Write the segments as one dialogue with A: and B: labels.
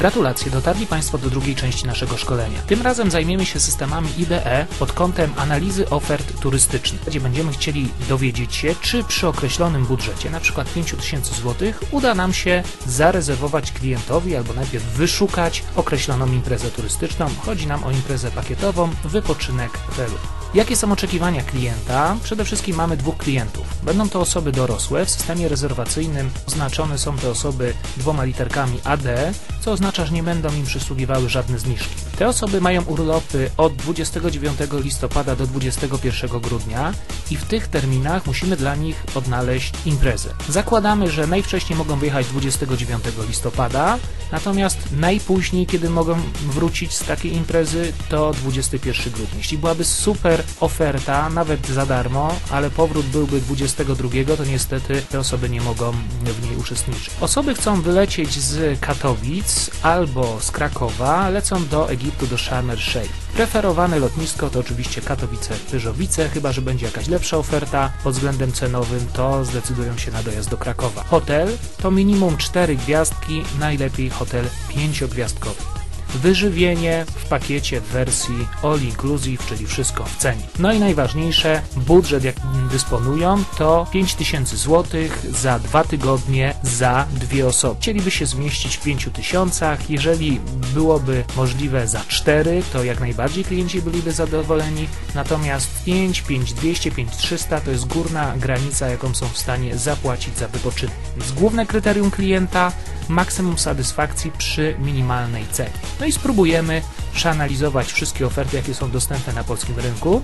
A: Gratulacje, dotarli Państwo do drugiej części naszego szkolenia. Tym razem zajmiemy się systemami IDE pod kątem analizy ofert turystycznych, gdzie będziemy chcieli dowiedzieć się, czy przy określonym budżecie, np. 5000 zł, uda nam się zarezerwować klientowi albo najpierw wyszukać określoną imprezę turystyczną. Chodzi nam o imprezę pakietową, wypoczynek hotelu. Jakie są oczekiwania klienta? Przede wszystkim mamy dwóch klientów. Będą to osoby dorosłe. W systemie rezerwacyjnym oznaczone są te osoby dwoma literkami AD, co oznacza, że nie będą im przysługiwały żadne zniżki. Te osoby mają urlopy od 29 listopada do 21 grudnia i w tych terminach musimy dla nich odnaleźć imprezę. Zakładamy, że najwcześniej mogą wyjechać 29 listopada, natomiast najpóźniej, kiedy mogą wrócić z takiej imprezy, to 21 grudnia. Jeśli byłaby super oferta, nawet za darmo, ale powrót byłby 22, to niestety te osoby nie mogą w niej uczestniczyć. Osoby chcą wylecieć z Katowic albo z Krakowa, lecą do Egiptu, do Sharm el-Sheikh. Preferowane lotnisko to oczywiście Katowice-Pyżowice, chyba że będzie jakaś lepsza oferta pod względem cenowym, to zdecydują się na dojazd do Krakowa. Hotel to minimum 4 gwiazdki, najlepiej hotel 5-gwiazdkowy. Wyżywienie w pakiecie w wersji all inclusive, czyli wszystko w cenie. No i najważniejsze, budżet jakim dysponują to 5000 zł za dwa tygodnie za dwie osoby. Chcieliby się zmieścić w 5000, jeżeli byłoby możliwe za 4, to jak najbardziej klienci byliby zadowoleni, natomiast 5, 5200, 5300 to jest górna granica, jaką są w stanie zapłacić za wypoczynek. Z główne kryterium klienta maksimum satysfakcji przy minimalnej cenie. No i spróbujemy przeanalizować wszystkie oferty, jakie są dostępne na polskim rynku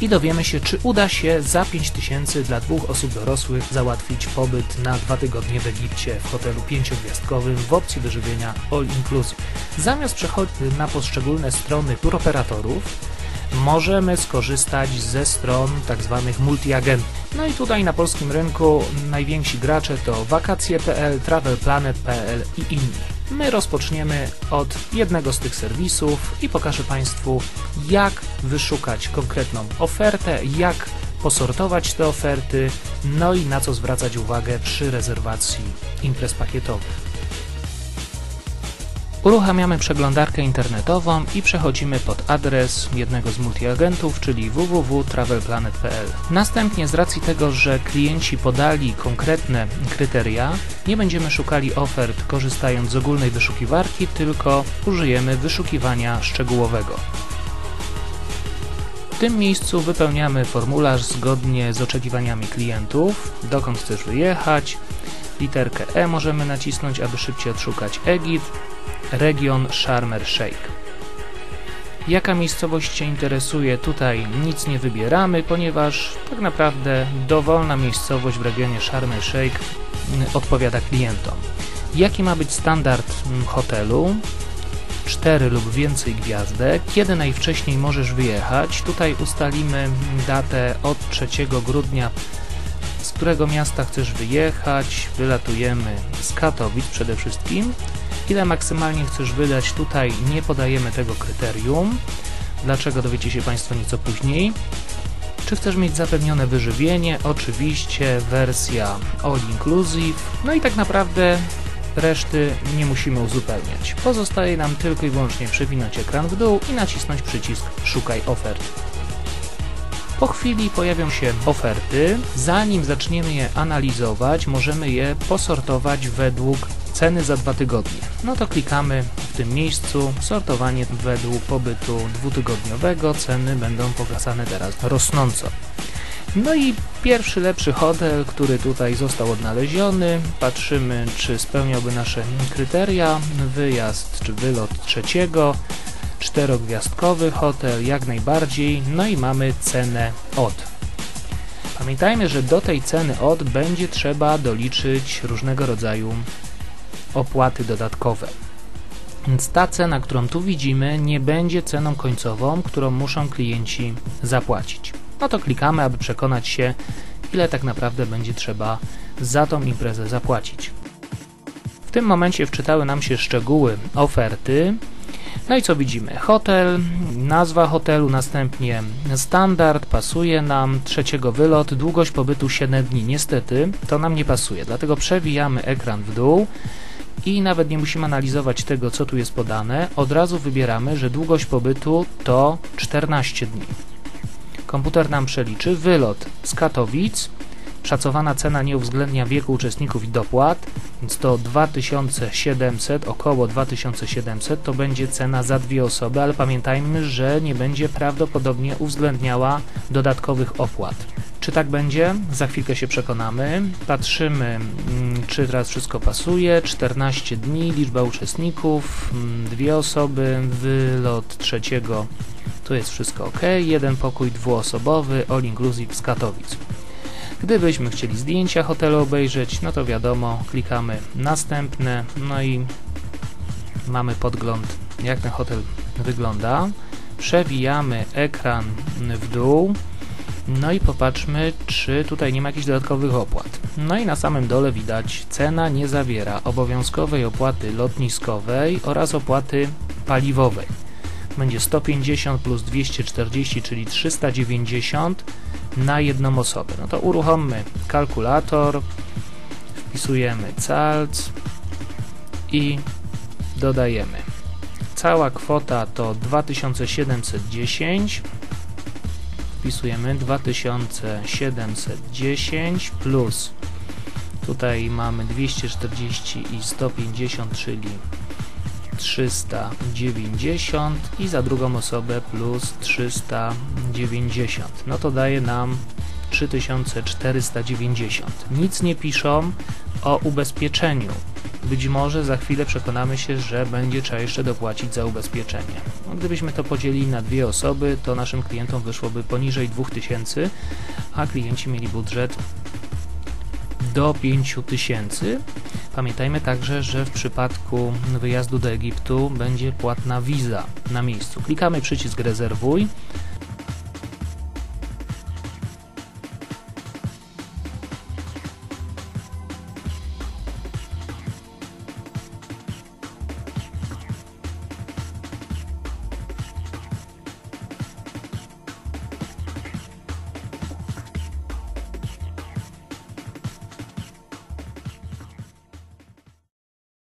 A: i dowiemy się, czy uda się za 5000 dla dwóch osób dorosłych załatwić pobyt na dwa tygodnie w Egipcie w hotelu pięciogwiazdkowym w opcji wyżywienia all inclusive. Zamiast przechodzić na poszczególne strony turoperatorów, możemy skorzystać ze stron tzw. Tak multiagentów. No i tutaj na polskim rynku najwięksi gracze to wakacje.pl, travelplanet.pl i inni. My rozpoczniemy od jednego z tych serwisów i pokażę Państwu jak wyszukać konkretną ofertę, jak posortować te oferty, no i na co zwracać uwagę przy rezerwacji imprez pakietowych. Uruchamiamy przeglądarkę internetową i przechodzimy pod adres jednego z multiagentów, czyli www.travelplanet.pl. Następnie z racji tego, że klienci podali konkretne kryteria, nie będziemy szukali ofert korzystając z ogólnej wyszukiwarki, tylko użyjemy wyszukiwania szczegółowego. W tym miejscu wypełniamy formularz zgodnie z oczekiwaniami klientów, dokąd chcesz wyjechać, literkę E możemy nacisnąć, aby szybciej odszukać Egipt, region Sharm el-Sheikh. Jaka miejscowość Cię interesuje? Tutaj nic nie wybieramy, ponieważ tak naprawdę dowolna miejscowość w regionie Sharm el-Sheikh mm, odpowiada klientom. Jaki ma być standard mm, hotelu? 4 lub więcej gwiazdek. Kiedy najwcześniej możesz wyjechać? Tutaj ustalimy datę od 3 grudnia z którego miasta chcesz wyjechać, wylatujemy z Katowic przede wszystkim Ile maksymalnie chcesz wydać? Tutaj nie podajemy tego kryterium. Dlaczego dowiecie się Państwo nieco później. Czy chcesz mieć zapewnione wyżywienie? Oczywiście wersja all inclusive. No i tak naprawdę reszty nie musimy uzupełniać. Pozostaje nam tylko i wyłącznie przewinąć ekran w dół i nacisnąć przycisk Szukaj ofert. Po chwili pojawią się oferty. Zanim zaczniemy je analizować, możemy je posortować według Ceny za dwa tygodnie. No to klikamy w tym miejscu sortowanie według pobytu dwutygodniowego. Ceny będą pokazane teraz rosnąco. No i pierwszy lepszy hotel, który tutaj został odnaleziony. Patrzymy, czy spełniałby nasze kryteria. Wyjazd czy wylot trzeciego. Czterogwiazdkowy hotel, jak najbardziej. No i mamy cenę od. Pamiętajmy, że do tej ceny od będzie trzeba doliczyć różnego rodzaju opłaty dodatkowe. Więc ta cena, którą tu widzimy, nie będzie ceną końcową, którą muszą klienci zapłacić. No to klikamy, aby przekonać się, ile tak naprawdę będzie trzeba za tą imprezę zapłacić. W tym momencie wczytały nam się szczegóły oferty. No i co widzimy? Hotel, nazwa hotelu, następnie standard, pasuje nam, trzeciego wylot, długość pobytu 7 dni. Niestety to nam nie pasuje, dlatego przewijamy ekran w dół i nawet nie musimy analizować tego, co tu jest podane. Od razu wybieramy, że długość pobytu to 14 dni. Komputer nam przeliczy wylot z Katowic. Szacowana cena nie uwzględnia wieku uczestników i dopłat, więc to 2700, około 2700 to będzie cena za dwie osoby, ale pamiętajmy, że nie będzie prawdopodobnie uwzględniała dodatkowych opłat. Czy tak będzie? Za chwilkę się przekonamy. Patrzymy, mm, czy teraz wszystko pasuje. 14 dni, liczba uczestników, mm, dwie osoby, wylot trzeciego, tu jest wszystko ok. Jeden pokój dwuosobowy, all inclusive z Katowic. Gdybyśmy chcieli zdjęcia hotelu obejrzeć, no to wiadomo, klikamy następne, no i mamy podgląd, jak ten hotel wygląda. Przewijamy ekran w dół, no i popatrzmy, czy tutaj nie ma jakichś dodatkowych opłat. No i na samym dole widać, cena nie zawiera obowiązkowej opłaty lotniskowej oraz opłaty paliwowej. Będzie 150 plus 240, czyli 390 na jedną osobę. No to uruchommy kalkulator, wpisujemy CALC i dodajemy. Cała kwota to 2710 wpisujemy 2710 plus tutaj mamy 240 i 150, czyli 390 i za drugą osobę plus 390. No to daje nam 3490. Nic nie piszą o ubezpieczeniu. Być może za chwilę przekonamy się, że będzie trzeba jeszcze dopłacić za ubezpieczenie. No, gdybyśmy to podzielili na dwie osoby, to naszym klientom wyszłoby poniżej 2000, a klienci mieli budżet do 5000. Pamiętajmy także, że w przypadku wyjazdu do Egiptu będzie płatna wiza na miejscu. Klikamy przycisk rezerwuj